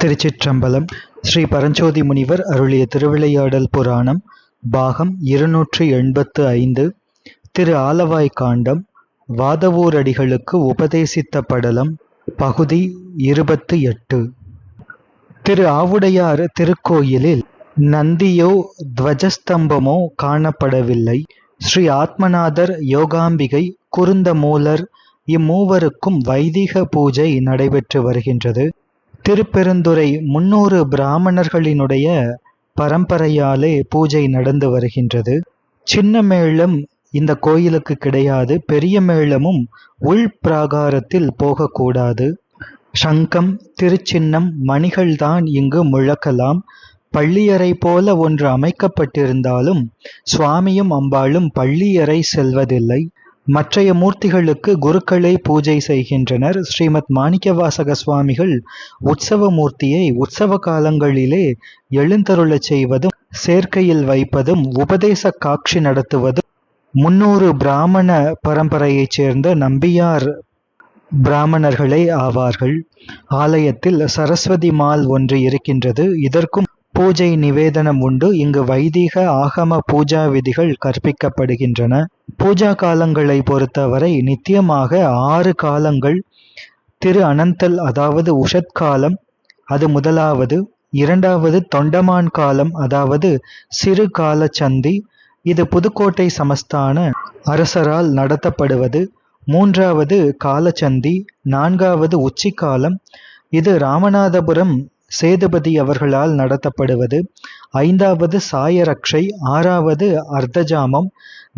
திருச்சிற்றம்பலம் ஸ்ரீ பரஞ்சோதி முனிவர் அருளிய திருவிளையாடல் புராணம் பாகம் இருநூற்றி எண்பத்து ஐந்து திரு ஆலவாய் காண்டம் வாதவூரடிகளுக்கு உபதேசித்த படலம் பகுதி இருபத்து எட்டு. திரு ஆவுடையார் திருக்கோயிலில் நந்தியோ துவஜஸ்தம்பமோ காணப்படவில்லை. ஸ்ரீ ஆத்மநாதர் யோகாம்பிகை குருந்தமூலர் இம்மூவருக்கும் வைதிக பூஜை நடைபெற்று வருகின்றது. திருப்பெருந்துறை முன்னூறு பிராமணர்களினுடைய பரம்பரையாலே பூஜை நடந்து வருகின்றது. சின்ன மேளம் இந்த கோயிலுக்கு கிடையாது. பெரிய மேளமும் உள் பிராகாரத்தில் போகக்கூடாது. சங்கம் திருச்சின்னம் மணிகள்தான் இங்கு முழக்கலாம். பள்ளியறை போல ஒன்று அமைக்கப்பட்டிருந்தாலும் சுவாமியும் அம்பாளும் பள்ளியறை செல்வதில்லை. மற்றைய மூர்த்திகளுக்கு குருக்களே பூஜை செய்கின்றனர். ஸ்ரீமத் மாணிக்கவாசக சுவாமிகள் உற்சவ மூர்த்தியை உற்சவ காலங்களிலே எழுந்தருளச் செய்வதும் சேர்க்கையில் வைப்பதும் உபதேச காட்சி நடத்துவதும் முன்னூறு பிராமண பரம்பரையைச் சேர்ந்த நம்பியார் பிராமணர்களே ஆவார்கள். ஆலயத்தில் சரஸ்வதி மால் ஒன்று இருக்கின்றது. இதற்கும் பூஜை நிவேதனம் உண்டு. இங்கு வைதிக ஆகம பூஜா விதிகள் கற்பிக்கப்படுகின்றன. பூஜா காலங்களை பொறுத்தவரை நித்தியமாக ஆறு காலங்கள் திரு அனந்தல் அதாவது உஷத் காலம் அது முதலாவது இரண்டாவது தொண்டமான் காலம் அதாவது சிறு கால சந்தி இது புதுக்கோட்டை சமஸ்தான அரசரால் நடத்தப்படுவது. மூன்றாவது காலச்சந்தி நான்காவது உச்சிக்காலம் இது ராமநாதபுரம் சேதுபதி அவர்களால் நடத்தப்படுவது. ஐந்தாவது சாயரக்ஷை ஆறாவது அர்த்தஜாமம்.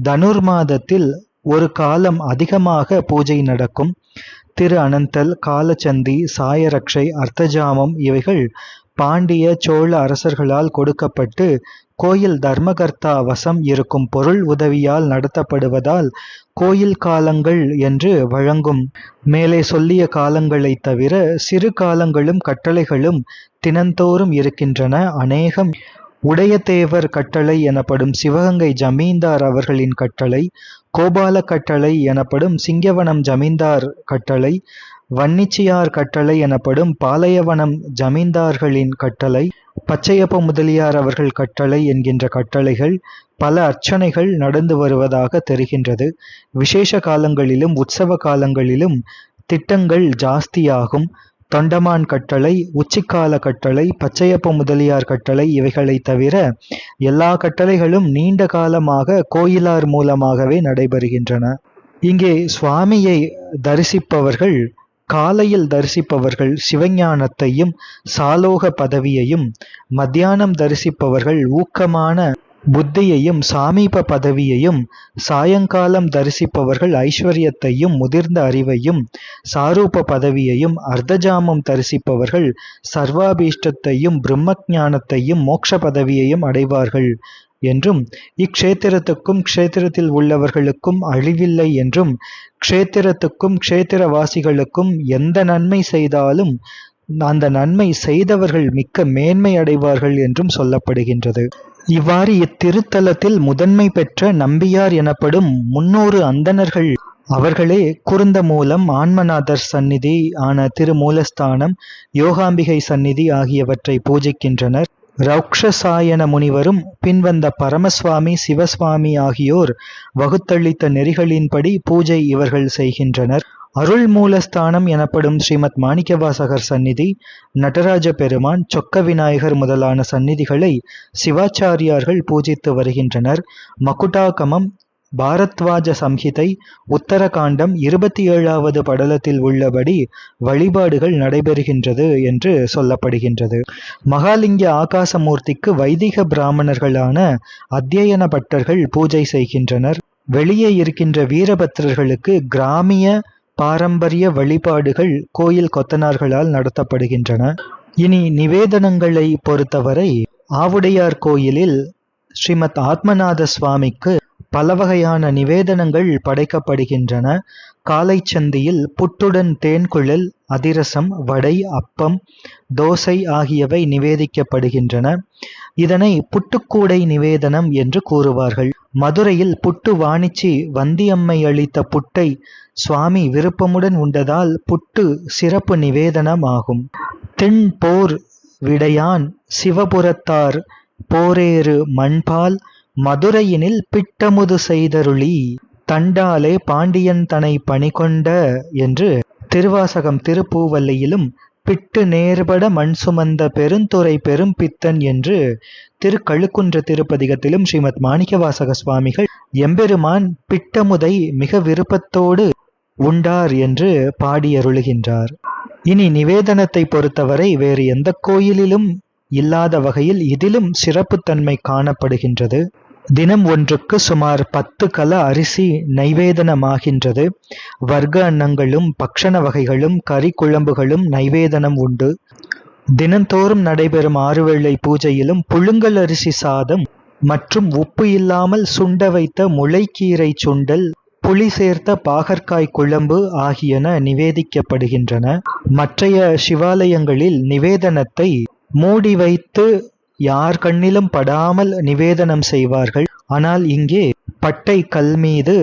தனுர் மாதத்தில் ஒரு காலம் அதிகமாக பூஜை நடக்கும். திரு அனந்தல் காலச்சந்தி சாயரக்ஷை அர்த்தஜாமம் இவைகள் பாண்டிய சோழ அரசர்களால் கொடுக்கப்பட்டு கோயில் தர்மகர்த்தா வசம் இருக்கும் பொருள் உதவியால் நடத்தப்படுவதால் கோயில் காலங்கள் என்று வழங்கும். மேலே சொல்லிய காலங்களைத் தவிர சிறு காலங்களும் கட்டளைகளும் தினந்தோறும் இருக்கின்றன. அநேகம் உடையதேவர் கட்டளை எனப்படும் சிவகங்கை ஜமீன்தார் அவர்களின் கட்டளை கோபால கட்டளை எனப்படும் சிங்கவனம் ஜமீன்தார் கட்டளை வன்னிச்சியார் கட்டளை எனப்படும் பாளையவனம் ஜமீன்தார்களின் கட்டளை பச்சையப்ப முதலியார் அவர்கள் கட்டளை என்கின்ற கட்டளைகள் பல அர்ச்சனைகள் நடந்து வருவதாக தெரிகின்றது. விசேஷ காலங்களிலும் உற்சவ காலங்களிலும் திட்டங்கள் ஜாஸ்தியாகும். தொண்டமான் கட்டளை உச்சிக்கால கட்டளை பச்சையப்ப முதலியார் கட்டளை இவைகளை தவிர எல்லா கட்டளைகளும் நீண்ட காலமாக கோயிலார் மூலமாகவே நடைபெறுகின்றன. இங்கே சுவாமியை தரிசிப்பவர்கள் காலையில் தரிசிப்பவர்கள் சிவஞானத்தையும் சாலோக பதவியையும் மத்தியானம் தரிசிப்பவர்கள் ஊக்கமான புத்தியையும் சாமீப பதவியையும் சாயங்காலம் தரிசிப்பவர்கள் ஐஸ்வர்யத்தையும் முதிர்ந்த அறிவையும் சாரூப பதவியையும் அர்த்தஜாமம் தரிசிப்பவர்கள் சர்வாபீஷ்டத்தையும் பிரம்மஞானத்தையும் மோட்ச பதவியையும் அடைவார்கள். என்றும் இக்ஷேத்திரத்துக்கும் க்ஷேத்திரத்தில் உள்ளவர்களுக்கும் அழிவில்லை என்றும் க்ஷேத்திரத்துக்கும் க்ஷேத்திரவாசிகளுக்கும் எந்த நன்மை செய்தாலும் அந்த நன்மை செய்தவர்கள் மிக்க மேன்மை அடைவார்கள் என்றும் சொல்லப்படுகின்றது. இவ்வாறு இத்திருத்தலத்தில் முதன்மை பெற்ற நம்பியார் எனப்படும் முன்னூறு அந்தணர்கள் அவர்களே குருந்த மூலம் ஆன்மநாதர் சந்நிதி ஆன திருமூலஸ்தானம் யோகாம்பிகை சந்நிதி ஆகியவற்றை பூஜிக்கின்றனர். ரௌக்ஷசாயன முனிவரும் பின்வந்த பரமசுவாமி சிவசுவாமி ஆகியோர் வகுத்தளித்த நெறிகளின்படி பூஜை இவர்கள் செய்கின்றனர். அருள் மூலஸ்தானம் எனப்படும் ஸ்ரீமத் மாணிக்கவாசகர் சந்நிதி நடராஜ பெருமான் சொக்க விநாயகர் முதலான சந்நிதிகளை சிவாச்சாரியார்கள் பூஜித்து வருகின்றனர். மகுடாகமம் பாரத்வாஜ சம்ஹிதை உத்தரகாண்டம் இருபத்தி ஏழாவது படலத்தில் உள்ளபடி வழிபாடுகள் நடைபெறுகின்றது என்று சொல்லப்படுகின்றது. மகாலிங்க ஆகாசமூர்த்திக்கு வைதிக பிராமணர்களான அத்தியன பட்டர்கள் பூஜை செய்கின்றனர். வெளியே இருக்கின்ற வீரபத்திரர்களுக்கு கிராமிய பாரம்பரிய வழிபாடுகள் கோயில் கொத்தனார்களால் நடத்தப்படுகின்றன. இனி நிவேதனங்களை பொறுத்தவரை ஆவுடையார் கோயிலில் ஸ்ரீமத் ஆத்மநாத சுவாமிக்கு பல வகையான நிவேதனங்கள் படைக்கப்படுகின்றன. காலை சந்தியில் புட்டுடன் தேன்குழல் அதிரசம் வடை அப்பம் தோசை ஆகியவை நிவேதிக்கப்படுகின்றன. இதனை புட்டுக்கூடை நிவேதனம் என்று கூறுவார்கள். மதுரையில் புட்டு வாணிச்சி வந்தியம்மை அளித்த புட்டை சுவாமி விருப்பமுடன் உண்டதால் புட்டு சிறப்பு நிவேதனம் ஆகும் திண் போர் விடையான் சிவபுரத்தார் போரேறு மண்பால் மதுரையினில் பிட்டமுது செய்தருளி தண்டாலே பாண்டியன் தனை பணிகொண்ட என்று திருவாசகம் திருப்பூவல்லியிலும் பிட்டு நேர்பட மண் சுமந்த பெருந்துறை பெரும் பித்தன் என்று திருக்கழுக்குன்ற திருப்பதிகத்திலும் ஸ்ரீமத் மாணிக்கவாசக சுவாமிகள் எம்பெருமான் பிட்டமுதை மிக விருப்பத்தோடு உண்டார் என்று பாடியருளுகின்றார். இனி நிவேதனத்தை பொறுத்தவரை வேறு எந்த கோயிலிலும் இல்லாத வகையில் இதிலும் சிறப்புத்தன்மை காணப்படுகின்றது. தினம் ஒன்றுக்கு சுமார் பத்து கல அரிசி நைவேதனமாகின்றது. வர்க்க அன்னங்களும் பக்ஷண வகைகளும் கறி குழம்புகளும் நைவேதனம் உண்டு. தினந்தோறும் நடைபெறும் ஆறுவேளை பூஜையிலும் புழுங்கல் அரிசி சாதம் மற்றும் உப்பு இல்லாமல் சுண்ட வைத்த முளைக்கீரை சுண்டல் புளி சேர்த்த பாகற்காய் குழம்பு ஆகியன நிவேதிக்கப்படுகின்றன. மற்றைய சிவாலயங்களில் நிவேதனத்தை மூடி வைத்து யார் கண்ணிலும் படாமல் நிவேதனம் செய்வார்கள். ஆனால் இங்கே பட்டை கல் மீது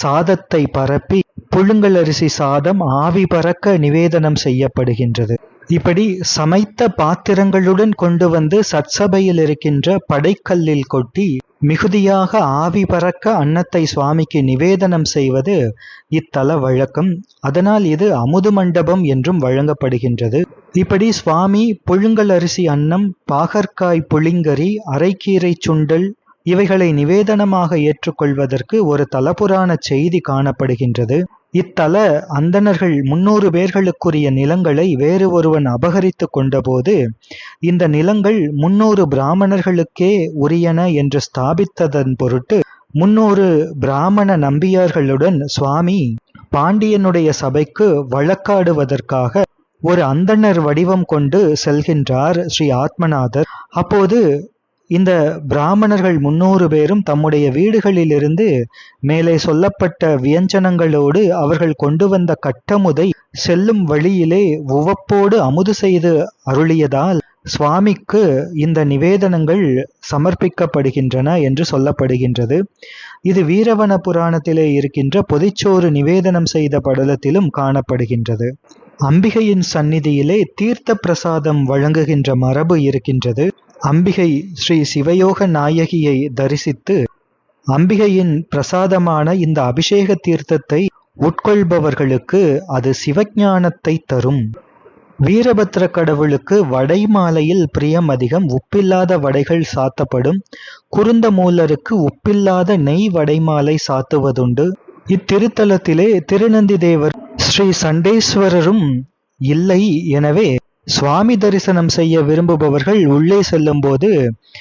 சாதத்தை பரப்பி புழுங்கலரிசி சாதம் ஆவி பறக்க நிவேதனம் செய்யப்படுகின்றது. இப்படி சமைத்த பாத்திரங்களுடன் கொண்டு வந்து சத்சபையில் இருக்கின்ற படைக்கல்லில் கொட்டி மிகுதியாக ஆவி பறக்க அன்னத்தை சுவாமிக்கு நிவேதனம் செய்வது இத்தல வழக்கம். அதனால் இது அமுது மண்டபம் என்றும் வழங்கப்படுகின்றது. இப்படி சுவாமி புழுங்கல் அரிசி அன்னம் பாகற்காய் புளிங்கரி அரைக்கீரை சுண்டல் இவைகளை நிவேதனமாக ஏற்றுக்கொள்வதற்கு ஒரு தலபுராண செய்தி காணப்படுகின்றது. இத்தல அந்தணர்கள் முன்னூறு பேர்களுக்குரிய நிலங்களை வேறு ஒருவன் அபகரித்து கொண்டபோது இந்த நிலங்கள் முன்னூறு பிராமணர்களுக்கே உரியன என்று ஸ்தாபித்ததன் பொருட்டு முன்னூறு பிராமண நம்பியார்களுடன் சுவாமி பாண்டியனுடைய சபைக்கு வழக்காடுவதற்காக ஒரு அந்தனர் வடிவம் கொண்டு செல்கின்றார் ஸ்ரீ ஆத்மநாதர். அப்போது இந்த பிராமணர்கள் முன்னூறு பேரும் தம்முடைய வீடுகளிலிருந்து மேலே சொல்லப்பட்ட வியஞ்சனங்களோடு அவர்கள் கொண்டு வந்த கட்டமுதை செல்லும் வழியிலே உவப்போடு அமுது செய்து அருளியதால் சுவாமிக்கு இந்த நிவேதனங்கள் சமர்ப்பிக்கப்படுகின்றன என்று சொல்லப்படுகின்றது. இது வீரவன புராணத்திலே இருக்கின்ற பொதிச்சோறு நிவேதனம் செய்த படலத்திலும் காணப்படுகின்றது. அம்பிகையின் சந்நிதியிலே தீர்த்த பிரசாதம் வழங்குகின்ற மரபு இருக்கின்றது. அம்பிகை ஸ்ரீ சிவயோக நாயகியை தரிசித்து அம்பிகையின் பிரசாதமான இந்த அபிஷேக தீர்த்தத்தை உட்கொள்பவர்களுக்கு அது சிவஞானத்தை தரும். வீரபத்ர கடவுளுக்கு வடை மாலையில் பிரியம் அதிகம் உப்பில்லாத வடைகள் சாத்தப்படும். குருந்த மூலருக்கு உப்பில்லாத நெய் வடைமாலை சாத்துவதுண்டு. இத்திருத்தலத்திலே திருநந்தி தேவர் ஸ்ரீ சண்டேஸ்வரரும் இல்லை எனவே சுவாமி தரிசனம் செய்ய விரும்புபவர்கள் உள்ளே செல்லும்போது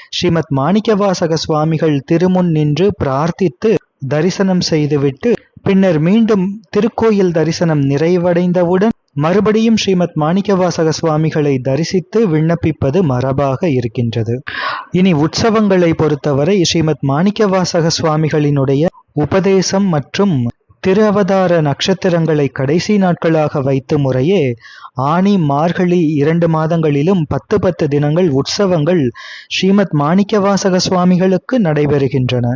ஸ்ரீமத் மாணிக்கவாசக சுவாமிகள் திருமுன் நின்று பிரார்த்தித்து தரிசனம் செய்துவிட்டு பின்னர் மீண்டும் திருக்கோயில் தரிசனம் நிறைவடைந்தவுடன் மறுபடியும் ஸ்ரீமத் மாணிக்கவாசக சுவாமிகளை தரிசித்து விண்ணப்பிப்பது மரபாக இருக்கின்றது. இனி உற்சவங்களை பொறுத்தவரை ஸ்ரீமத் மாணிக்கவாசக சுவாமிகளினுடைய உபதேசம் மற்றும் திருஅவதார நட்சத்திரங்களை கடைசி நாட்களாக வைத்த முறையே ஆணி மார்கழி இரண்டு மாதங்களிலும் பத்து பத்து தினங்கள் உற்சவங்கள் ஸ்ரீமத் மாணிக்கவாசக சுவாமிகளுக்கு நடைபெறுகின்றன.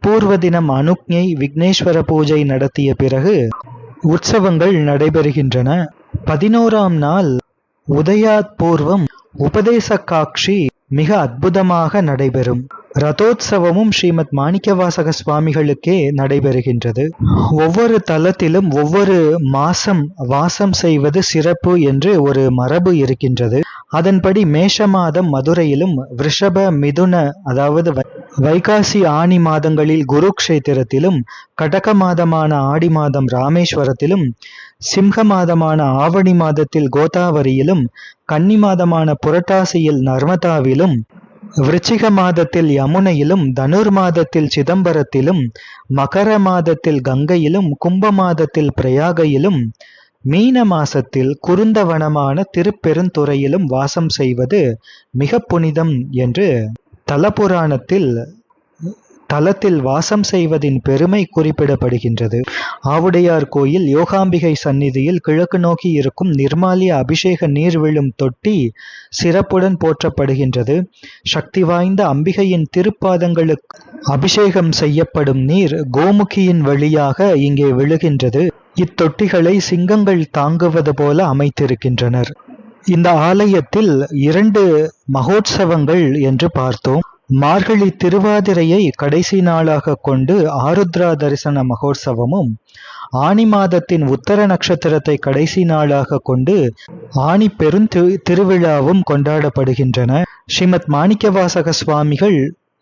பூர்வ தினம் அனுக்ஞை விக்னேஸ்வர பூஜை நடத்திய பிறகு உற்சவங்கள் நடைபெறுகின்றன. பதினோராம் நாள் உதயாத் பூர்வம் உபதேச காட்சி மிக அற்புதமாக நடைபெறும். ரதோத்சவமும் ஸ்ரீமத் மாணிக்கவாசக சுவாமிகளுக்கே நடைபெறுகின்றது. ஒவ்வொரு தலத்திலும் ஒவ்வொரு மாசம் வாசம் செய்வது சிறப்பு என்று ஒரு மரபு இருக்கின்றது. அதன்படி மேஷ மாதம் மதுரையிலும் ரிஷப மிதுன அதாவது வைகாசி ஆணி மாதங்களில் குருக்ஷேத்திரத்திலும் கடக மாதமான ஆடி மாதம் ராமேஸ்வரத்திலும் சிம்ஹ மாதமான ஆவணி மாதத்தில் கோதாவரியிலும் கன்னி மாதமான புரட்டாசியில் நர்மதாவிலும் விருச்சிக மாதத்தில் யமுனையிலும் தனுர் மாதத்தில் சிதம்பரத்திலும் மகர மாதத்தில் கங்கையிலும் கும்ப மாதத்தில் பிரயாகையிலும் மீன மாசத்தில் குருந்தவனமான திருப்பெருந்துறையிலும் வாசம் செய்வது மிக புனிதம் என்று தலபுராணத்தில் தலத்தில் வாசம் செய்வதின் பெருமை குறிப்பிடப்படுகின்றது. ஆவுடையார் கோயில் யோகாம்பிகை சந்நிதியில் கிழக்கு நோக்கி இருக்கும் நிர்மாலிய அபிஷேக நீர் விழும் தொட்டி சிறப்புடன் போற்றப்படுகின்றது. சக்தி வாய்ந்த அம்பிகையின் திருப்பாதங்களுக்கு அபிஷேகம் செய்யப்படும் நீர் கோமுகியின் வழியாக இங்கே விழுகின்றது. இத்தொட்டிகளை சிங்கங்கள் தாங்குவது போல அமைத்திருக்கின்றனர். இந்த ஆலயத்தில் இரண்டு மகோத்சவங்கள் என்று பார்த்தோம். மார்கழி திருவாதிரையை கடைசி நாளாக கொண்டு ஆருத்ரா தரிசன மகோற்சவமும் ஆணி மாதத்தின் உத்தர நட்சத்திரத்தை கடைசி நாளாக கொண்டு ஆனி பெருந் திருவிழாவும் கொண்டாடப்படுகின்றன. ஸ்ரீமத் மாணிக்கவாசக சுவாமிகள்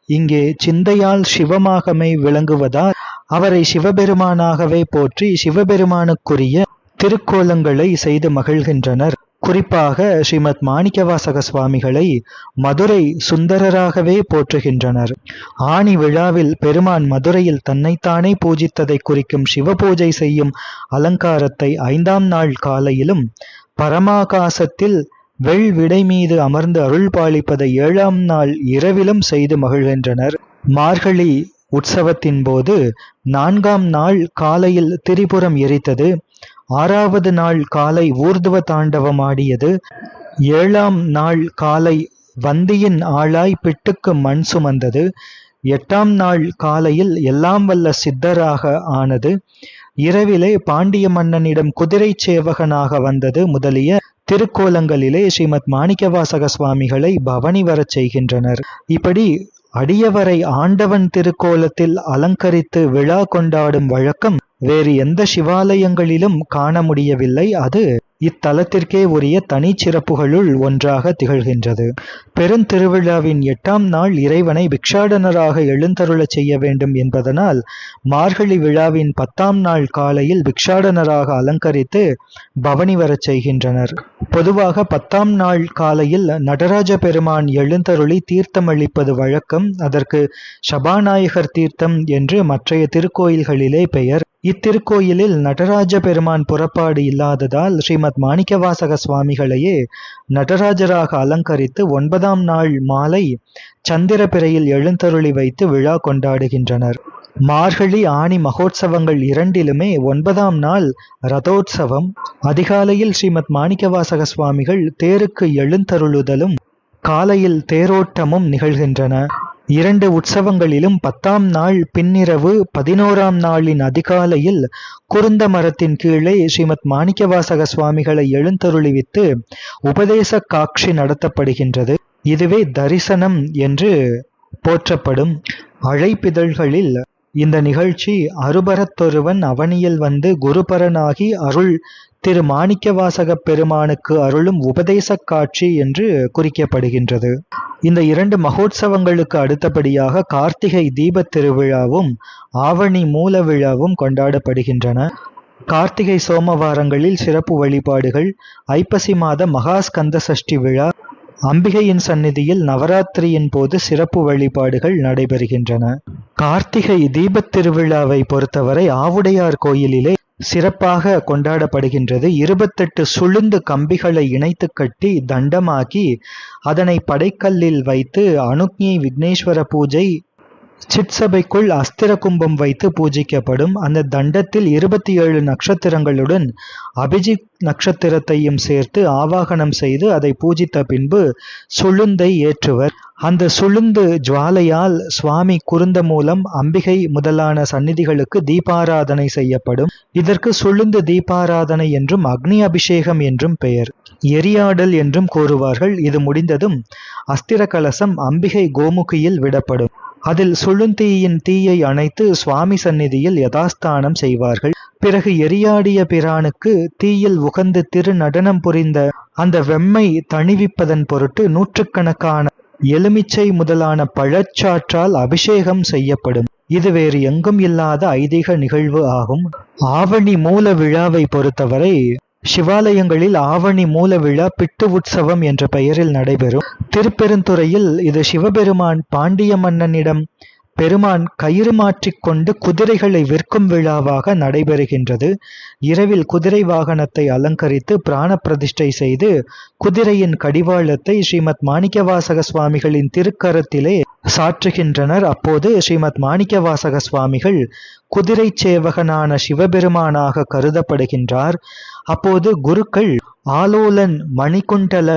இங்கே சிந்தையால் சிவமாகமை விளங்குவதால் அவரை சிவபெருமானாகவே போற்றி சிவபெருமானுக்குரிய திருக்கோலங்களை செய்து மகிழ்கின்றனர். குறிப்பாக ஸ்ரீமத் மாணிக்கவாசக சுவாமிகளை மதுரை சுந்தரராகவே போற்றுகின்றனர். ஆணி விழாவில் பெருமான் மதுரையில் தன்னைத்தானே பூஜித்ததை குறிக்கும் சிவபூஜை செய்யும் அலங்காரத்தை ஐந்தாம் நாள் காலையிலும் பரமாகாசத்தில் வெள் விடை மீது அமர்ந்து அருள் பாலிப்பதை ஏழாம் நாள் இரவிலும் செய்து மகிழ்கின்றனர். மார்கழி உற்சவத்தின் போது நான்காம் நாள் காலையில் திரிபுரம் எரித்தது. ஆறாவது நாள் காலை ஊர்துவ தாண்டவம் ஆடியது ஏழாம் நாள் காலை வந்தியின் ஆளாய் பிட்டுக்கு மண் சுமந்தது. எட்டாம் நாள் காலையில் எல்லாம் வல்ல சித்தராக ஆனது. இரவிலே பாண்டிய மன்னனிடம் குதிரை சேவகனாக வந்தது முதலிய திருக்கோலங்களிலே ஸ்ரீமத் மாணிக்கவாசக சுவாமிகளை பவனி வரச் செய்கின்றனர். இப்படி அடியவரை ஆண்டவன் திருக்கோலத்தில் அலங்கரித்து விழா கொண்டாடும் வழக்கம் வேறு எந்த சிவாலயங்களிலும் காண முடியவில்லை. அது இத்தலத்திற்கே உரிய தனிச்சிறப்புகளுள் ஒன்றாக திகழ்கின்றது. பெருந்திருவிழாவின் எட்டாம் நாள் இறைவனை பிக்ஷாடனராக எழுந்தருளச் செய்ய வேண்டும் என்பதனால் மார்கழி விழாவின் பத்தாம் நாள் காலையில் பிக்ஷாடனராக அலங்கரித்து பவனி வரச் செய்கின்றனர். பொதுவாக பத்தாம் நாள் காலையில் நடராஜ பெருமான் எழுந்தருளி தீர்த்தம் அளிப்பது வழக்கம். அதற்கு சபாநாயகர் தீர்த்தம் என்று மற்றைய திருக்கோயில்களிலே பெயர் இத்திருக்கோயிலில் நடராஜ பெருமான் புறப்பாடு இல்லாததால் ஸ்ரீமத் மாணிக்கவாசக சுவாமிகளையே நடராஜராக அலங்கரித்து ஒன்பதாம் நாள் மாலை சந்திரபிறையில் எழுந்தருளி வைத்து விழா கொண்டாடுகின்றனர். மார்கழி ஆணி மகோத்சவங்கள் இரண்டிலுமே ஒன்பதாம் நாள் ரதோத்சவம். அதிகாலையில் ஸ்ரீமத் மாணிக்கவாசக சுவாமிகள் தேருக்கு எழுந்தருளுதலும் காலையில் தேரோட்டமும் நிகழ்கின்றன. இரண்டு உற்சவங்களிலும் பத்தாம் நாள் பின்னிரவு பதினோராம் நாளின் அதிகாலையில் குருந்த மரத்தின் கீழே ஸ்ரீமத் மாணிக்கவாசக சுவாமிகளை எழுந்தருளிவித்து உபதேச காட்சி நடத்தப்படுகின்றது. இதுவே தரிசனம் என்று போற்றப்படும் அழைப்பிதழ்களில் இந்த நிகழ்ச்சி அருபரத்தொருவன் அவனியில் வந்து குருபரனாகி அருள் திரு மாணிக்கவாசக பெருமானுக்கு அருளும் உபதேச காட்சி என்று குறிக்கப்படுகின்றது. இந்த இரண்டு மகோத்சவங்களுக்கு அடுத்தபடியாக கார்த்திகை தீபத் திருவிழாவும் ஆவணி மூல விழாவும் கொண்டாடப்படுகின்றன. கார்த்திகை சோமவாரங்களில் சிறப்பு வழிபாடுகள் ஐப்பசி மாத மகாஸ்கந்த சஷ்டி விழா அம்பிகையின் சந்நிதியில் நவராத்திரியின் போது சிறப்பு வழிபாடுகள் நடைபெறுகின்றன. கார்த்திகை தீபத் திருவிழாவை பொறுத்தவரை ஆவுடையார் கோயிலிலே சிறப்பாக கொண்டாடப்படுகின்றது. இருபத்தெட்டு சுளுந்து கம்பிகளை இணைத்து கட்டி தண்டமாக்கி அதனை படைக்கல்லில் வைத்து அனுக்ஞி விக்னேஸ்வர பூஜை சிற்சபைக்குள் அஸ்திர கும்பம் வைத்து பூஜிக்கப்படும் அந்த தண்டத்தில் இருபத்தி ஏழு நட்சத்திரங்களுடன் அபிஜித் நட்சத்திரத்தையும் சேர்த்து ஆவாகனம் செய்து அதை பூஜித்த பின்பு சுளுந்தை ஏற்றுவர். அந்த சுளுந்து ஜுவாலையால் சுவாமி குருந்த மூலம் அம்பிகை முதலான சந்நிதிகளுக்கு தீபாராதனை செய்யப்படும். இதற்கு சுளுந்து தீபாராதனை என்றும் அக்னி அபிஷேகம் என்றும் பெயர். எரியாடல் என்றும் கூறுவார்கள். இது முடிந்ததும் அஸ்திர கலசம் அம்பிகை கோமுகியில் விடப்படும். அதில் சுழுந்தீயின் தீயை அணைத்து சுவாமி சந்நிதியில் யதாஸ்தானம் செய்வார்கள். பிறகு எரியாடிய பிரானுக்கு தீயில் உகந்து திரு நடனம் புரிந்த அந்த வெம்மை தணிவிப்பதன் பொருட்டு நூற்றுக்கணக்கான எலுமிச்சை முதலான பழச்சாற்றால் அபிஷேகம் செய்யப்படும். இது வேறு எங்கும் இல்லாத ஐதீக நிகழ்வு ஆகும். ஆவணி மூல விழாவை பொறுத்தவரை சிவாலயங்களில் ஆவணி மூல விழா பிட்டு உற்சவம் என்ற பெயரில் நடைபெறும். திருப்பெருந்துறையில் இது சிவபெருமான் பாண்டிய மன்னனிடம் பெருமான் கயிறு மாற்றிக்கொண்டு குதிரைகளை விற்கும் விழாவாக நடைபெறுகின்றது. இரவில் குதிரை வாகனத்தை அலங்கரித்து பிராண பிரதிஷ்டை செய்து குதிரையின் கடிவாளத்தை ஸ்ரீமத் மாணிக்கவாசக சுவாமிகளின் திருக்கரத்திலே சாற்றுகின்றனர். அப்போது ஸ்ரீமத் மாணிக்கவாசக சுவாமிகள் குதிரை சேவகனான சிவபெருமானாக கருதப்படுகின்றார். அப்போது குருக்கள் ஆலோலன் மணிகுண்டல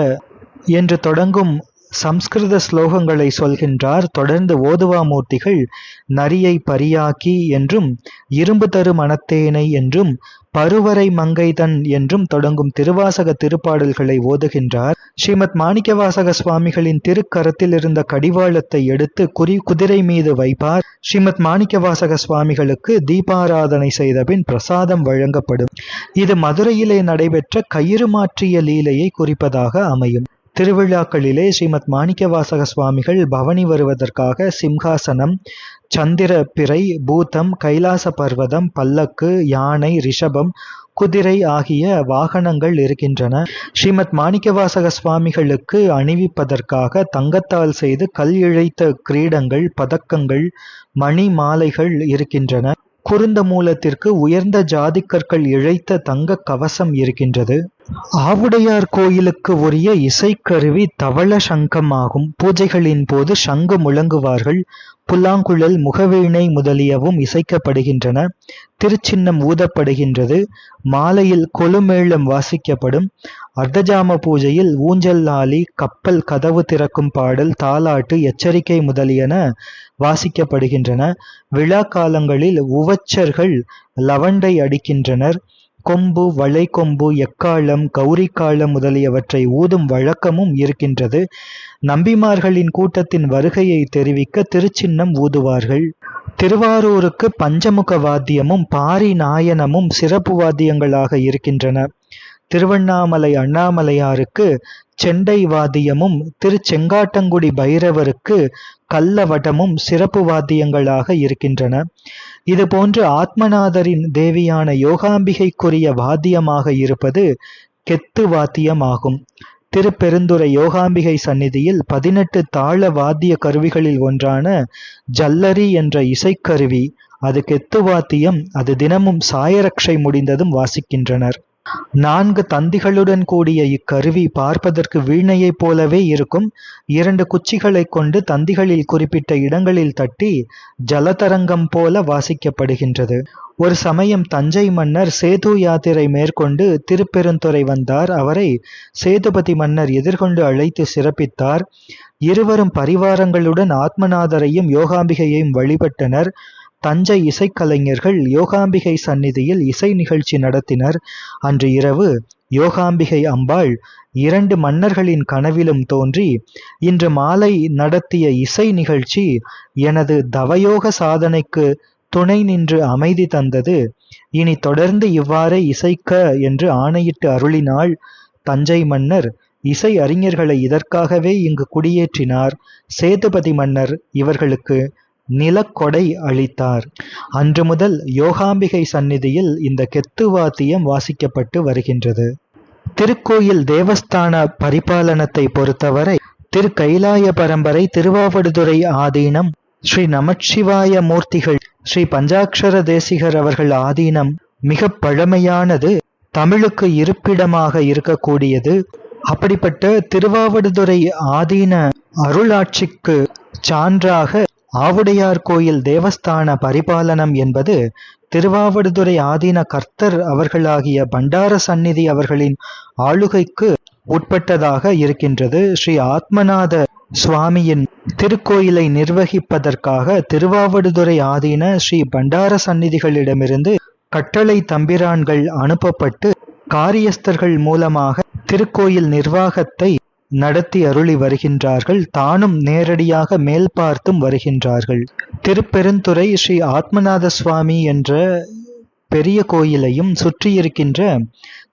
என்று தொடங்கும் சம்ஸ்கிருத ஸ்லோகங்களை சொல்கின்றார் தொடர்ந்து ஓதுவாமூர்த்திகள் நரியை பரியாக்கி என்றும் இரும்பு தரு மணத்தேனை என்றும் பருவரை மங்கைதன் என்றும் தொடங்கும் திருவாசக திருப்பாடல்களை ஓதுகின்றார். ஸ்ரீமத் மாணிக்கவாசக சுவாமிகளின் திருக்கரத்தில் இருந்த கடிவாளத்தை எடுத்து குறி குதிரை மீது வைப்பார். ஸ்ரீமத் மாணிக்கவாசக சுவாமிகளுக்கு தீபாராதனை செய்தபின் பிரசாதம் வழங்கப்படும். இது மதுரையிலே நடைபெற்ற கயிறு மாற்றிய லீலையை குறிப்பதாக அமையும். திருவிழாக்களிலே ஸ்ரீமத் மாணிக்கவாசக சுவாமிகள் பவனி வருவதற்காக சிம்ஹாசனம் சந்திர பிறை பூதம் கைலாச பர்வதம் பல்லக்கு யானை ரிஷபம் குதிரை ஆகிய வாகனங்கள் இருக்கின்றன. ஸ்ரீமத் மாணிக்கவாசக சுவாமிகளுக்கு அணிவிப்பதற்காக தங்கத்தால் செய்து கல் இழைத்த கிரீடங்கள் பதக்கங்கள் மணி மாலைகள் இருக்கின்றன. குருந்த மூலத்திற்கு உயர்ந்த ஜாதிக்கற்கள் இழைத்த தங்க கவசம் இருக்கின்றது. ஆவுடையார் கோயிலுக்கு உரிய இசைக்கருவி தவள சங்கம் ஆகும் பூஜைகளின் போது சங்கு முழங்குவார்கள். புல்லாங்குழல் முகவீணை முதலியவும் இசைக்கப்படுகின்றன. திருச்சின்னம் ஊதப்படுகின்றது. மாலையில் கொலுமேளம் வாசிக்கப்படும். அர்த்தஜாம பூஜையில் ஊஞ்சல் ஆலி கப்பல் கதவு திறக்கும் பாடல் தாலாட்டு எச்சரிக்கை முதலியன வாசிக்கப்படுகின்றன. விழா காலங்களில் உவச்சர்கள் லவண்டை அடிக்கின்றனர். கொம்பு வளைகொம்பு எக்காளம் கௌரிக்காளம் முதலியவற்றை ஊதும் வழக்கமும் இருக்கின்றது. நம்பிமார்களின் கூட்டத்தின் வருகையை தெரிவிக்க திருச்சின்னம் ஊதுவார்கள். திருவாரூருக்கு பஞ்சமுக வாத்தியமும் பாரி நாயனமும் சிறப்பு வாத்தியங்களாக இருக்கின்றன. திருவண்ணாமலை அண்ணாமலையாருக்கு செண்டை வாத்தியமும் திருச்செங்காட்டங்குடி பைரவருக்கு கல்லவடமும் சிறப்பு வாத்தியங்களாக இருக்கின்றன. இதுபோன்று ஆத்மநாதரின் தேவியான யோகாம்பிகைக்குரிய வாத்தியமாக இருப்பது கெத்து வாத்தியமாகும். திருப்பெருந்துறை யோகாம்பிகை சந்நிதியில் பதினெட்டு தாள வாத்திய கருவிகளில் ஒன்றான ஜல்லரி என்ற இசைக்கருவி அது கெத்து வாத்தியம் அது தினமும் சாயரக்ஷை முடிந்ததும் வாசிக்கின்றனர். நான்கு தந்திகளுடன் கூடிய இக்கருவி பார்ப்பதற்கு வீணையைப் போலவே இருக்கும். இரண்டு குச்சிகளைக் கொண்டு தந்திகளில் குறிப்பிட்ட இடங்களில் தட்டி ஜலதரங்கம் போல வாசிக்கப்படுகின்றது. ஒரு சமயம் தஞ்சை மன்னர் சேது யாத்திரை மேற்கொண்டு திருப்பெருந்துறை வந்தார். அவரை சேதுபதி மன்னர் எதிர்கொண்டு அழைத்து சிறப்பித்தார். இருவரும் பரிவாரங்களுடன் ஆத்மநாதரையும் யோகாம்பிகையையும் வழிபட்டனர். தஞ்சை இசைக்கலைஞர்கள் யோகாம்பிகை சந்நிதியில் இசை நிகழ்ச்சி நடத்தினர். அன்று இரவு யோகாம்பிகை அம்பாள் இரண்டு மன்னர்களின் கனவிலும் தோன்றி இன்று மாலை நடத்திய இசை நிகழ்ச்சி எனது தவயோக சாதனைக்கு துணை நின்று அமைதி தந்தது. இனி தொடர்ந்து இவ்வாறே இசைக்க என்று ஆணையிட்டு அருளினாள் தஞ்சை மன்னர். இசை அறிஞர்களை இதற்காகவே இங்கு குடியேற்றினார். சேதுபதி மன்னர் இவர்களுக்கு நிலக்கொடை அளித்தார் அன்று முதல் யோகாம்பிகை சந்நிதியில் இந்த கெத்து வாத்தியம் வாசிக்கப்பட்டு வருகின்றது. திருக்கோயில் தேவஸ்தான பரிபாலனத்தை பொறுத்தவரை திரு கைலாய பரம்பரை திருவாவடுதுறை ஆதீனம் ஸ்ரீ நமச்சிவாய மூர்த்திகள் ஸ்ரீ பஞ்சாட்சர தேசிகர் அவர்கள் ஆதீனம் மிக பழமையானது தமிழுக்கு இருப்பிடமாக இருக்கக்கூடியது. அப்படிப்பட்ட திருவாவடுதுறை ஆதீன அருளாட்சிக்கு சான்றாக ஆவுடையார் கோயில் தேவஸ்தான பரிபாலனம் என்பது திருவாவடுதுறை ஆதீன கர்த்தர் அவர்களாகிய பண்டார சந்நிதி அவர்களின் ஆளுகைக்கு உட்பட்டதாக இருக்கின்றது. ஸ்ரீ ஆத்மநாத சுவாமியின் திருக்கோயிலை நிர்வகிப்பதற்காக திருவாவடுதுறை ஆதீன ஸ்ரீ பண்டார சந்நிதிகளிடமிருந்து கட்டளை தம்பிரான்கள் அனுப்பப்பட்டு காரியஸ்தர்கள் மூலமாக திருக்கோயில் நிர்வாகத்தை நடத்தி அருளி வருகின்றார்கள். தானும் நேரடியாக மேல் பார்த்தும் வருகின்றார்கள். திருப்பெருந்துறை ஸ்ரீ ஆத்மநாத சுவாமி என்ற பெரிய கோயிலையும் சுற்றியிருக்கின்ற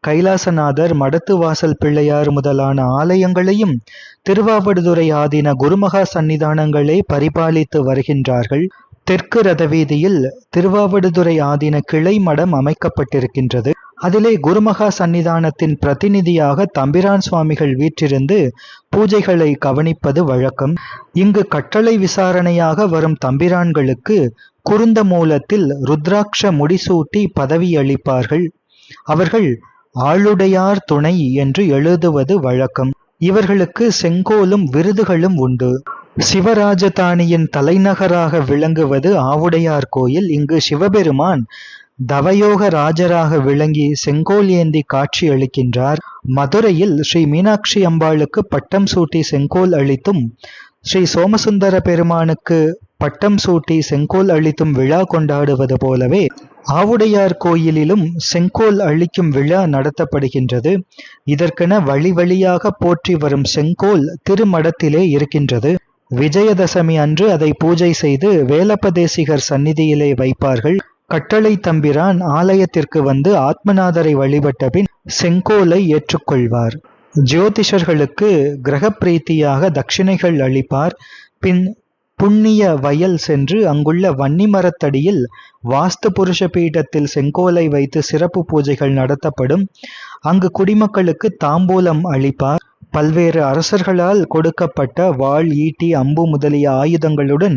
கைலாசநாதர் மடத்து வாசல் பிள்ளையார் முதலான ஆலயங்களையும் திருவாவடுதுறை ஆதீன குருமகா சன்னிதானங்களே பரிபாலித்து வருகின்றார்கள். தெற்கு ரதவீதியில் திருவாவடுதுறை ஆதீன கிளை மடம் அமைக்கப்பட்டிருக்கின்றது. அதிலே குருமகா சன்னிதானத்தின் பிரதிநிதியாக தம்பிரான் சுவாமிகள் வீற்றிருந்து பூஜைகளை கவனிப்பது வழக்கம். இங்கு கட்டளை விசாரணையாக வரும் தம்பிரான்களுக்கு குருந்த மூலத்தில் ருத்ராட்ச முடிசூட்டி பதவியளிப்பார்கள் அவர்கள் ஆளுடையார் துணை என்று எழுதுவது வழக்கம். இவர்களுக்கு செங்கோலும் விருதுகளும் உண்டு. சிவராஜதானியின் தலைநகராக விளங்குவது ஆவுடையார் கோயில். இங்கு சிவபெருமான் தவயோக ராஜராக விளங்கி செங்கோல் ஏந்தி காட்சி அளிக்கின்றார். மதுரையில் ஸ்ரீ மீனாட்சி அம்பாளுக்கு பட்டம் சூட்டி செங்கோல் அளித்தும் ஸ்ரீ சோமசுந்தர பெருமானுக்கு பட்டம் சூட்டி செங்கோல் அளித்தும் விழா கொண்டாடுவது போலவே ஆவுடையார் கோயிலிலும் செங்கோல் அளிக்கும் விழா நடத்தப்படுகின்றது. இதற்கென வழி வழியாக போற்றி வரும் செங்கோல் திருமடத்திலே இருக்கின்றது. விஜயதசமி அன்று அதை பூஜை செய்து வேலப்பதேசிகர் சந்நிதியிலே வைப்பார்கள். கட்டளை தம்பிரான் ஆலயத்திற்கு வந்து ஆத்மநாதரை வழிபட்ட பின் செங்கோலை ஏற்றுக்கொள்வார். ஜோதிஷர்களுக்கு கிரகப்பிரீத்தியாக தட்சிணைகள் அளிப்பார். பின் புண்ணிய வயல் சென்று அங்குள்ள வன்னிமரத்தடியில் வாஸ்து புருஷ பீடத்தில் செங்கோலை வைத்து சிறப்பு பூஜைகள் நடத்தப்படும். அங்கு குடிமக்களுக்கு தாம்பூலம் அளிப்பார். பல்வேறு அரசர்களால் கொடுக்கப்பட்ட வாள் ஈட்டி அம்பு முதலிய ஆயுதங்களுடன்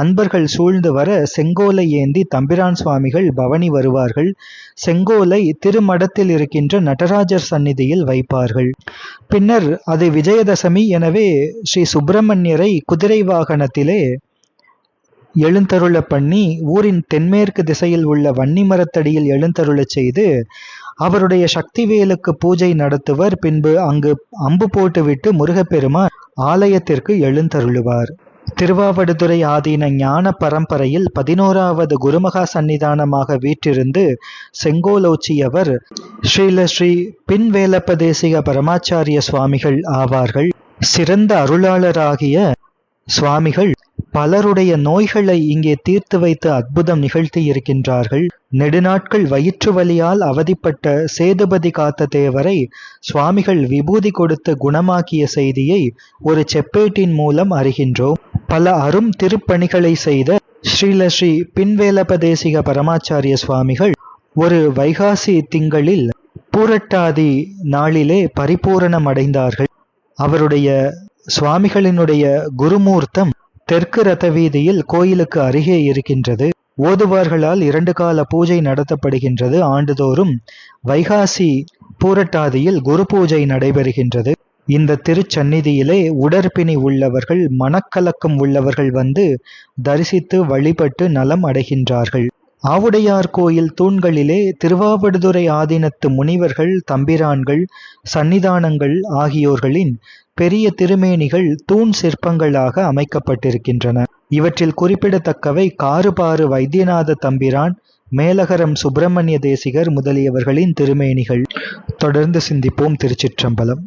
அன்பர்கள் சூழ்ந்து வர செங்கோலை ஏந்தி தம்பிரான் சுவாமிகள் பவனி வருவார்கள். செங்கோலை திருமடத்தில் இருக்கின்ற நடராஜர் சந்நிதியில் வைப்பார்கள். பின்னர் அது விஜயதசமி எனவே ஸ்ரீ சுப்பிரமணியரை குதிரை வாகனத்திலே எழுந்தருள பண்ணி ஊரின் தென்மேற்கு திசையில் உள்ள வன்னிமரத்தடியில் எழுந்தருளச் செய்து அவருடைய சக்திவேலுக்கு பூஜை நடத்துவர் பின்பு அங்கு அம்பு போட்டுவிட்டு முருகப்பெருமான் ஆலயத்திற்கு எழுந்தருளுவார். திருவாவடுதுறை ஆதீன ஞான பரம்பரையில் பதினோராவது குருமகா சன்னிதானமாக வீற்றிருந்து செங்கோலோச்சியவர் ஸ்ரீல ஸ்ரீ பின்வேலப்பதேசிக பரமாச்சாரிய சுவாமிகள் ஆவார்கள். சிறந்த அருளாளராகிய சுவாமிகள் பலருடைய நோய்களை இங்கே தீர்த்து வைத்து அற்புதம் நிகழ்த்தி இருக்கின்றார்கள். நெடுநாட்கள் வயிற்று வலியால் அவதிப்பட்ட சேதுபதி காத்த தேவரை சுவாமிகள் விபூதி கொடுத்து குணமாக்கிய செய்தியை ஒரு செப்பேட்டின் மூலம் அறிகின்றோம். பல அரும் திருப்பணிகளை செய்த ஸ்ரீல ஸ்ரீ பின்வேலபதேசிக பரமாச்சாரிய சுவாமிகள் ஒரு வைகாசி திங்களில் பூரட்டாதி நாளிலே பரிபூரணம் அடைந்தார்கள். அவருடைய சுவாமிகளினுடைய குருமூர்த்தம் தெற்கு ரத வீதியில் கோயிலுக்கு அருகே இருக்கின்றது. ஓதுவார்களால் இரண்டு கால பூஜை நடத்தப்படுகின்றது. ஆண்டுதோறும் வைகாசி பூரட்டாதியில் குரு பூஜை நடைபெறுகின்றது. இந்த திருச்சந்நிதியிலே உடற்பிணி உள்ளவர்கள் மனக்கலக்கம் உள்ளவர்கள் வந்து தரிசித்து வழிபட்டு நலம் அடைகின்றார்கள். ஆவுடையார் கோயில் தூண்களிலே திருவாவடுதுறை ஆதீனத்து முனிவர்கள் தம்பிரான்கள் சன்னிதானங்கள் ஆகியோர்களின் பெரிய திருமேனிகள் தூண் சிற்பங்களாக அமைக்கப்பட்டிருக்கின்றன. இவற்றில் குறிப்பிடத்தக்கவை காறுபாறு வைத்தியநாத தம்பிரான் மேலகரம் சுப்பிரமணிய தேசிகர் முதலியவர்களின் திருமேனிகள். தொடர்ந்து சிந்திப்போம் திருச்சிற்றம்பலம்.